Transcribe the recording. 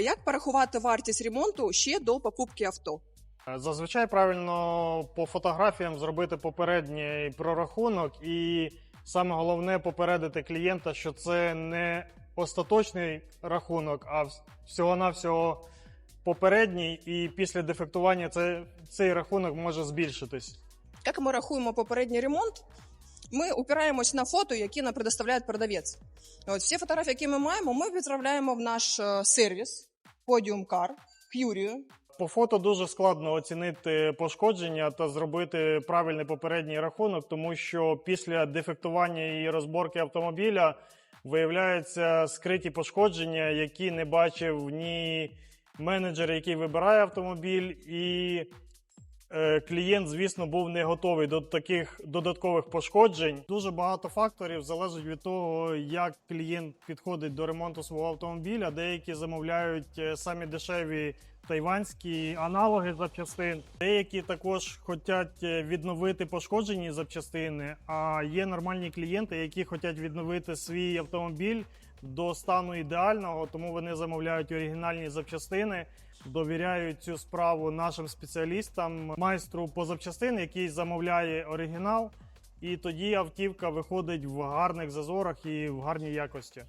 Як порахувати вартість ремонту ще до покупки авто? Зазвичай правильно по фотографіям зробити попередній прорахунок, і саме головне попередити клієнта, що це не остаточний рахунок, а всього-навсього попередній, і після дефектування це, цей рахунок може збільшитись. Як ми рахуємо попередній ремонт? Ми упираємось на фото, які нам предоставляє продавець. От всі фотографії, які ми маємо, ми відправляємо в наш е, сервіс Podium Car, К'юрію. По фото дуже складно оцінити пошкодження та зробити правильний попередній рахунок, тому що після дефектування і розборки автомобіля виявляються скриті пошкодження, які не бачив ні менеджер, який вибирає автомобіль, і клієнт, звісно, був не готовий до таких додаткових пошкоджень. Дуже багато факторів залежить від того, як клієнт підходить до ремонту свого автомобіля. Деякі замовляють е, самі дешеві тайванські аналоги запчастин. Деякі також хочуть е, відновити пошкоджені запчастини. А є нормальні клієнти, які хочуть відновити свій автомобіль до стану ідеального, тому вони замовляють оригінальні запчастини. Довіряють цю справу нашим спеціалістам, майстру по запчастин, який замовляє оригінал, і тоді автівка виходить в гарних зазорах і в гарній якості.